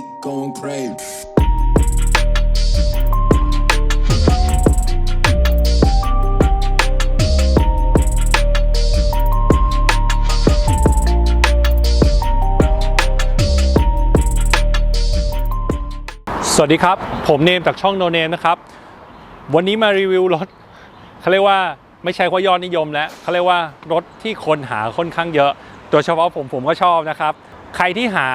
beat going crazy. สวัสดีครับ ผมเนมจากช่องโนเนมนะครับ วันนี้มารีวิวรถเขาเรียกว่าไม่ใช่ว่ายอดนิยมแล้วเขาเรียกว่ารถที่คนหาค่อนข้างเยอะ โดยเฉพาะผมผมก็ชอบนะครับ ใครที่หา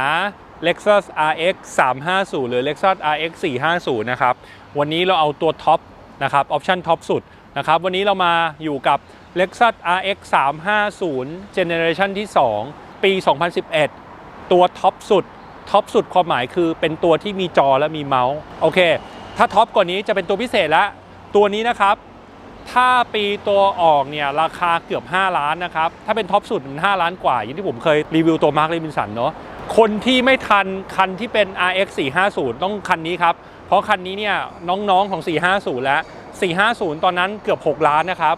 Lexus RX 350 หรือ Lexus RX 450 นะครับ วันนี้เราเอาตัวท็อปนะครับออปชั่นท็อปสุดนะครับ วันนี้เรามาอยู่กับ Lexus RX 350 Generation ที่ 2 ปี 2011 ตัวท็อปสุดท็อปสุดความหมายคือเป็นตัวที่มีจอและมีเมาส์โอเค ถ้าท็อปกว่านี้จะเป็นตัวพิเศษล้วตัวนี้นะครับ ถ้าปีตัวออกเนี่ยราคาเกือบ 5 ล้านนะครับ ถ้าเป็นท็อปสุดมัน5ล้านกว่า อย่างที่ผมเคยรีวิวตัวมาร์คเลมินสันเนาะ คนที่ไม่ทันคันที่เป็น RX 450 ต้องคันนี้ครับ เพราะคันนี้เนี่ยน้องๆของ 450 แล้ว 450 ตอนนั้นเกือบ 6 ล้านนะครับ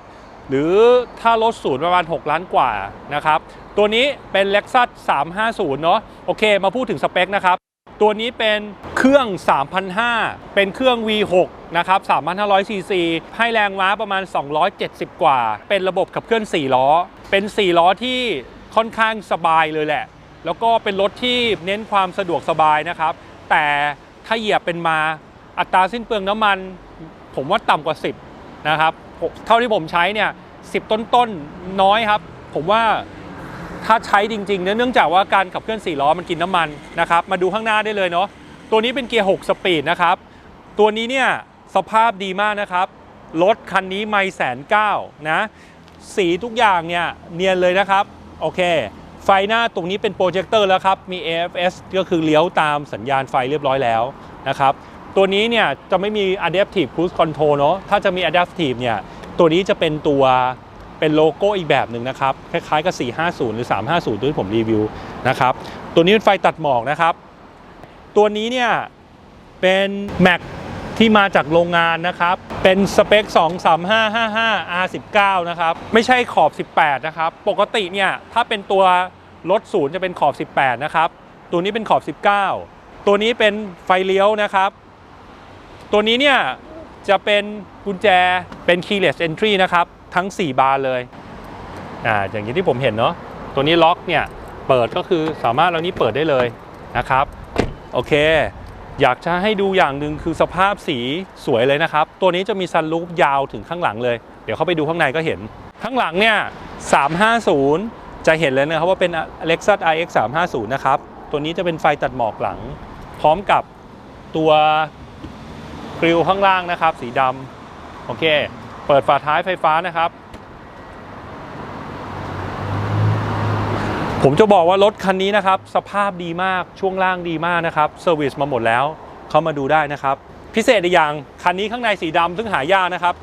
หรือถ้ารถศูนย์ประมาณ 6 ล้านกว่านะครับ ตัวนี้เป็น Lexus 350 เนาะโอเค มาพูดถึงสเปคนะครับ ตัวนี้เป็นเครื่อง 3,500 เป็นเครื่อง V6 นะครับ 3,500ซีซีให้แรงม้าประมาณ 270 กว่า เป็นระบบขับเคลื่อน 4 ล้อ เป็น 4 ล้อที่ค่อนข้างสบายเลยแหละ แล้วก็เป็นรถที่เน้นความสะดวกสบายนะครับ แต่ถ้าเหยียบเป็นมาอัตราสิ้นเปลืองน้ำมัน ผมว่าต่ำกว่า 10 นะครับ เท่าที่ผมใช้เนี่ย10ต้นๆนน้อยครับ ผมว่าถ้าใช้จริงๆเนี่ยเนื่องจากว่าการขับเคลื่อน4ล้อมันกินน้ำมันนะครับ มาดูข้างหน้าได้เลยเนาะตัวนี้เป็นเกียร์6สปีดนะครับ ตัวนี้เนี่ยสภาพดีมากนะครับรถคันนี้ไม่แสนเก้านะ สีทุกอย่างเนี่ยเนียนเลยนะครับ โอเค ไฟหน้าตรงนี้เป็นโปรเจคเตอร์แล้วครับ มี AFS ก็คือเลี้ยวตามสัญญาณไฟเรียบร้อยแล้วนะครับ ตัวนี้เนี่ยจะไม่มี Adaptive Cruise Control เนาะ ถ้าจะมี Adaptive เนี่ย ตัวนี้จะเป็นตัวเป็นโลโก้อีกแบบหนึ่งนะครับ คล้ายๆกับ 450 หรือ 350ที่ผมรีวิวนะครับ ตัวนี้เป็นไฟตัดหมอกนะครับ ตัวนี้เนี่ยเป็น Mac ที่มาจากโรงงานนะครับ เป็นสเปค 23555 R19 นะครับ ไม่ใช่ขอบ 18 นะครับ ปกติเนี่ยถ้าเป็นตัว รถศูนย์จะเป็นขอบ 18 นะครับ ตัวนี้เป็นขอบ 19 ตัวนี้เป็นไฟเลี้ยวนะครับ ตัวนี้เนี่ยจะเป็นกุญแจเป็น keyless entry นะครับ ทั้ง 4 บานเลยอ่าอย่างที่ผมเห็นเนาะตัวนี้ล็อกเนี่ยเปิดก็คือสามารถเรานี้เปิดได้เลยนะครับ โอเค อยากจะให้ดูอย่างหนึ่งคือสภาพสีสวยเลยนะครับ ตัวนี้จะมีซันรูฟยาวถึงข้างหลังเลย เดี๋ยวเข้าไปดูข้างในก็เห็น ข้างหลังเนี่ย350 จะเห็นเลยนะครับว่าเป็น Lexus RX 350นะครับ ตัวนี้จะเป็นไฟตัดหมอกหลัง พร้อมกับตัวกริลข้างล่างนะครับ สีดำโอเค เปิดฝาท้ายไฟฟ้านะครับ ผมจะบอกว่ารถคันนี้นะครับ สภาพดีมากช่วงล่างดีมากนะครับเซอร์วิสมาหมดแล้ว เข้ามาดูได้นะครับ พิเศษอีกอย่างคันนี้ข้างในสีดำซึ่งหายากนะครับ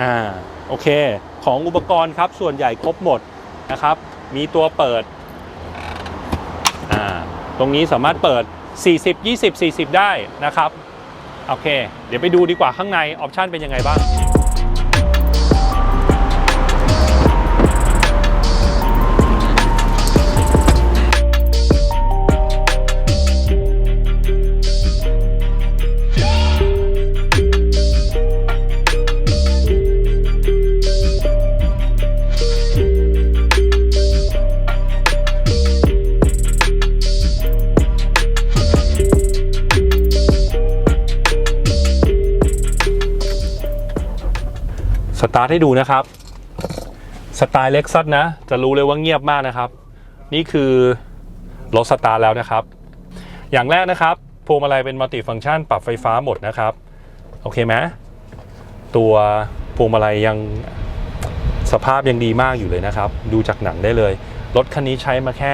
อ่าโอเค ของอุปกรณ์ครับส่วนใหญ่ครบหมด นะครับ มีตัวเปิดอ่าตรงนี้สามารถเปิด 40 20 40 ได้นะครับ โอเค เดี๋ยวไปดูดีกว่าข้างในออปชันเป็นยังไงบ้าง ตาร์ทให้ดูนะครับ สไตล์เล็กซัสนะ จะรู้เลยว่าเงียบมากนะครับ นี่คือรถสตาร์ทแล้วนะครับ อย่างแรกนะครับพวงมาลัยเป็นมัลติฟังก์ชันปรับไฟฟ้าหมดนะครับ โอเคไหมตัวพวงมาลัยยังสภาพยังดีมากอยู่เลยนะครับ ดูจากหนังได้เลย รถคันนี้ใช้มาแค่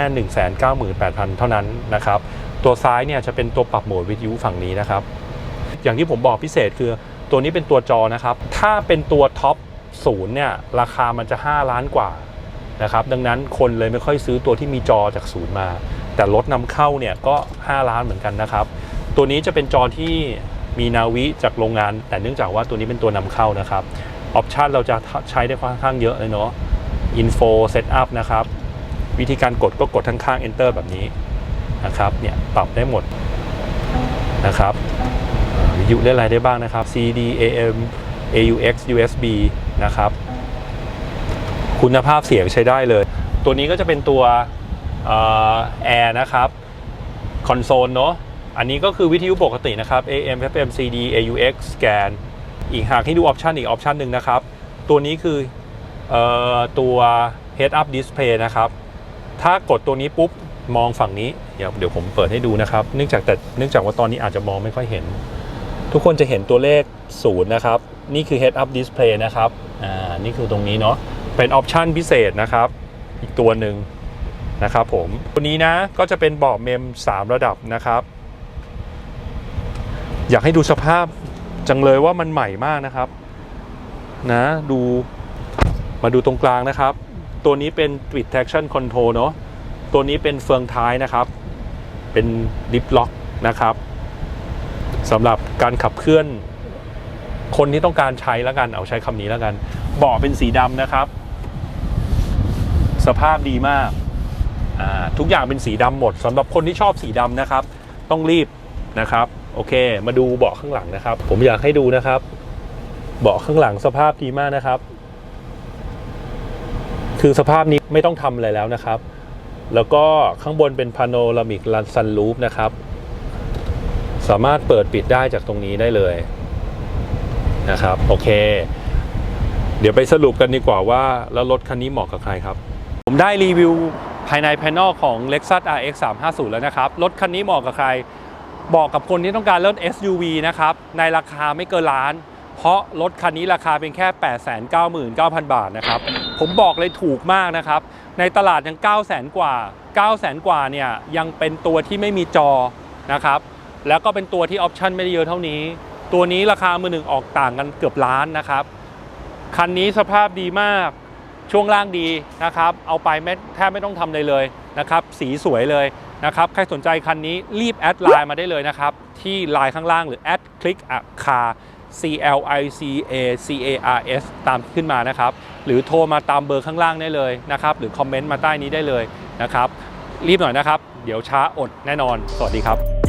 198,000 เท่านั้นนะครับ ตัวซ้ายเนี่ยจะเป็นตัวปรับโหมดวิทยุฝั่งนี้นะครับ อย่างที่ผมบอกพิเศษคือ ตัวนี้เป็นตัวจอนะครับ ถ้าเป็นตัวท็อปศูนย์เนี่ยราคามันจะ 5 ล้านกว่านะครับดังนั้นคนเลยไม่ค่อยซื้อตัวที่มีจอจากศูนย์มา แต่รถนำเข้าเนี่ยก็ 5 ล้านเหมือนกันนะครับ ตัวนี้จะเป็นจอที่มีนาวิจากโรงงาน แต่เนื่องจากว่าตัวนี้เป็นตัวนำเข้านะครับออปชันเราจะใช้ได้ค่อนข้างเยอะเลยเนาะ Info Setup นะครับ วิธีการกดก็กดข้างๆ Enter แบบนี้นะครับเนี่ยปรับได้หมดนะครับ ยุเล่นอะไรได้บ้างนะครับ CD AM AUX USB นะครับ คุณภาพเสียงใช้ได้เลย ตัวนี้ก็จะเป็นตัวแอร์นะครับ คอนโซลเนาะอันนี้ก็คือวิทยุปกตินะครับ AM FM CD AUX scan อีกหากให้ดูออปชันอีกออปชันหนึ่งนะครับ ตัวนี้คือออตัว head up display นะครับ ถ้ากดตัวนี้ปุ๊บมองฝั่งนี้ เดี๋ยวเดี๋ยวผมเปิดให้ดูนะครับ เนื่องจากแต่เนื่องจากว่าตอนนี้อาจจะมองไม่ค่อยเห็น ทุกคนจะเห็นตัวเลขศูนย์นะครับ นี่คือ head up display นะครับ อ่า นี่คือตรงนี้เนาะ เป็นออปชันพิเศษนะครับ อีกตัวหนึ่งนะครับผม ตัวนี้นะก็จะเป็นเบาะเมม 3 ระดับนะครับ อยากให้ดูสภาพจังเลยว่ามันใหม่มากนะครับ นะ ดู มาดูตรงกลางนะครับ ตัวนี้เป็น Twit Traction Control เนาะ ตัวนี้เป็นเฟืองท้ายนะครับ เป็นลิฟล็อกนะครับ สำหรับการขับเคลื่อน คนที่ต้องการใช้แล้วกัน เอาใช้คำนี้แล้วกันเบาะเป็นสีดำนะครับ สภาพดีมากทุกอย่างเป็นสีดำหมดสำหรับคนที่ชอบสีดำนะครับ ต้องรีบนะครับ โอเค มาดูเบาะข้างหลังนะครับ ผมอยากให้ดูนะครับ เบาะข้างหลังสภาพดีมากนะครับ คือสภาพนี้ไม่ต้องทำอะไรแล้วนะครับ แล้วก็ข้างบนเป็นพาโนรามิกลันซันลูปนะครับ สามารถเปิดปิดได้จากตรงนี้ได้เลยนะครับโอเค เดี๋ยวไปสรุปกันดีกว่าว่า แล้วรถคันนี้เหมาะกับใครครับ ผมได้รีวิวภายในภายนอกของ Lexus RX 350 แล้วนะครับ รถคันนี้เหมาะกับใครบอกกับคนที่ต้องการรถ SUV นะครับ ในราคาไม่เกินล้าน เพราะรถคันนี้ราคาเป็นแค่ 899,000 บาทนะครับ ผมบอกเลยถูกมากนะครับ ในตลาดยัง 900,000 กว่า 900,000 กว่าเนี่ยยังเป็นตัวที่ไม่มีจอนะครับ แล้วก็เป็นตัวที่ออปชันไม่ได้เยอะเท่านี้ ตัวนี้ราคามือหนึ่งออกต่างกันเกือบล้านนะครับ คันนี้สภาพดีมาก ช่วงล่างดีนะครับ เอาไปไม่แทบไม่ต้องทำเลยเลยนะครับ สีสวยเลยนะครับ ใครสนใจคันนี้รีบแอดไลน์มาได้เลยนะครับ ที่ไลน์ข้างล่างหรือแอดคลิกอะคา C L I C A C A R S ตามขึ้นมานะครับ หรือโทรมาตามเบอร์ข้างล่างได้เลยนะครับ หรือคอมเมนต์มาใต้นี้ได้เลยนะครับ รีบหน่อยนะครับ เดี๋ยวช้าอดแน่นอน สวัสดีครับ